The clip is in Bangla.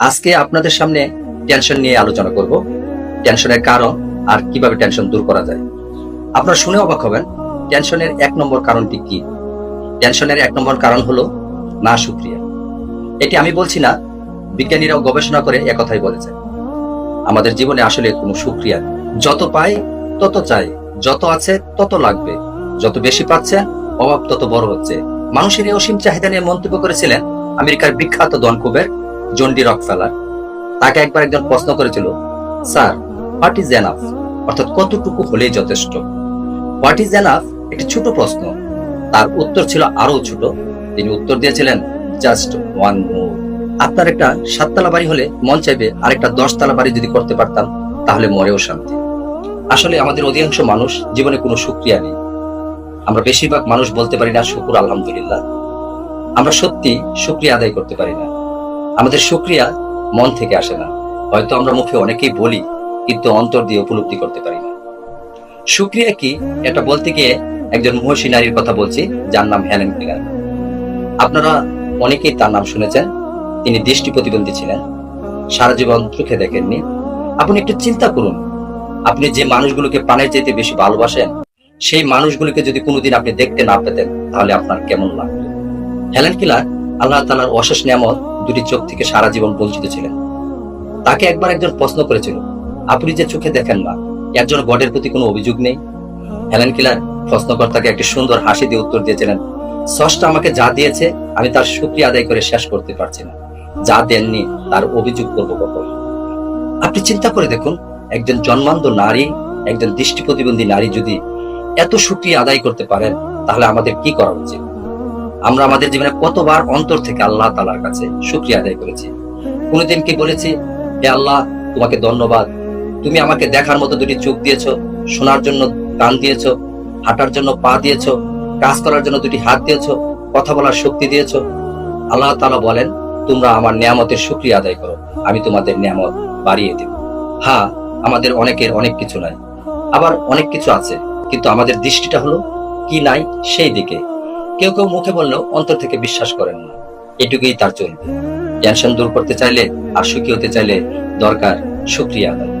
আজকে আপনাদের সামনে টেনশন নিয়ে আলোচনা করব। টেনশনের কারণ আর কীভাবে টেনশন দূর করা যায়। আপনারা শুনে অবাক হবেন টেনশনের এক নম্বর কারণটি কি? টেনশনের এক নম্বর কারণ হলো না সুক্রিয়া। এটি আমি বলছি না, বিজ্ঞানীরাও গবেষণা করে একথাই বলেছে। আমাদের জীবনে আসলে কোনো সুক্রিয়া যত পাই, তত চাই। যত আছে, তত লাগবে। যত বেশি পাচ্ছে অভাব তত বড় হচ্ছে। মানুষের এই অসীম চাহিদা নিয়ে মন্তব্য করেছিলেন আমেরিকার বিখ্যাত ডন কুবের জন্ডি রকফেলার তাকে একবার একজন প্রশ্ন করেছিল, স্যার হোয়াট ইজ এনাফ অর্থাৎ কতটুকু হলেই যথেষ্ট? হোয়াট ইজ এনাফ একটি ছোট প্রশ্ন। তার উত্তর ছিল আরও ছোট। তিনি উত্তর দিয়েছিলেন জাস্ট ওয়ান মোর আপনার একটা সাততলা বাড়ি হলে মন চাইবে আরেকটা দশতলা বাড়ি যদি করতে পারতাম, তাহলে মরেও শান্তি। আসলে আমাদের অধিকাংশ মানুষ জীবনে কোনো সুক্রিয়া নেই। আমরা বেশিরভাগ মানুষ বলতে পারি না, শুকুর, আলহামদুলিল্লাহ। আমরা সত্যি সুক্রিয়া আদায় করতে পারি না। আমাদের সুক্রিয়া মন থেকে আসে না। হয়তো আমরা মুখে অনেকেই বলি, কিন্তু অন্তর দিয়ে উপলব্ধি করতে পারি না। সুক্রিয়া কি? এটা বলতে গিয়ে একজন মহিষী নারীর কথা বলছি, যার নাম হেলেন কিলার। আপনারা অনেকেই তার নাম শুনেছেন, তিনি দৃষ্টি প্রতিবন্ধী ছিলেন, সারা জীবন চোখে দেখেননি। আপনি একটু চিন্তা করুন, আপনি যে মানুষগুলোকে প্রাণের চাইতে বেশি ভালোবাসেন, সেই মানুষগুলোকে যদি কোনোদিন আপনি দেখতে না পেতেন, তাহলে আপনার কেমন লাগতো? হেলেন কিলার, আল্লাহ তালার অশেষ নিয়ামত দুটি চোখ থেকে সারা জীবন বঞ্চিত ছিলেন। তাকে একবার একজন প্রশ্ন করেছিল, আপনি যে চোখে দেখেন না এর জন্য গডের প্রতি কোনো অভিযোগ নেই? হেলেন কিলার প্রশ্নকর্তাকে একটি সুন্দর হাসি দিয়ে উত্তর দিয়েছিলেন, সষ্টা আমাকে যা দিয়েছে, আমি তার শুক্রিয়া আদায় করে শেষ করতে পারছি না। যা দেননি, তার অভিযোগ করব কখন? আপনি চিন্তা করে দেখুন, একজন জন্মান্ধ নারী, একজন দৃষ্টি প্রতিবন্ধী নারী যদি এত শুক্রিয়া আদায় করতে পারেন, তাহলে আমাদের কি করা উচিত? আমরা আমাদের জীবনে কতবার অন্তর থেকে আল্লাহ তালার কাছে শুক্রিয়া আদায় করেছি। কোনোদিন কি বলেছি, হে আল্লাহ, তোমাকে ধন্যবাদ। তুমি আমাকে দেখার মতো দুটি চোখ দিয়েছ, শোনার জন্য কান দিয়েছ, হাঁটার জন্য পা দিয়েছ, কাজ করার জন্য দুটি হাত দিয়েছ, কথা বলার শক্তি দিয়েছ। আল্লাহ তালা বলেন, তোমরা আমার নিয়ামতের শুক্রিয়া আদায় করো, আমি তোমাদের নিয়ামত বাড়িয়ে দেব। হ্যাঁ আমাদের অনেকের অনেক কিছু নাই, আবার অনেক কিছু আছে, কিন্তু আমাদের দৃষ্টিটা হলো কি নাই সেই দিকে। কেউ কেউ মুখে বললেও অন্তর থেকে বিশ্বাস করেন না। এটুকুই তার চলবে। টেনশন দূর করতে চাইলে আর সুখী হতে চাইলে দরকার শুক্রিয়া আদায়।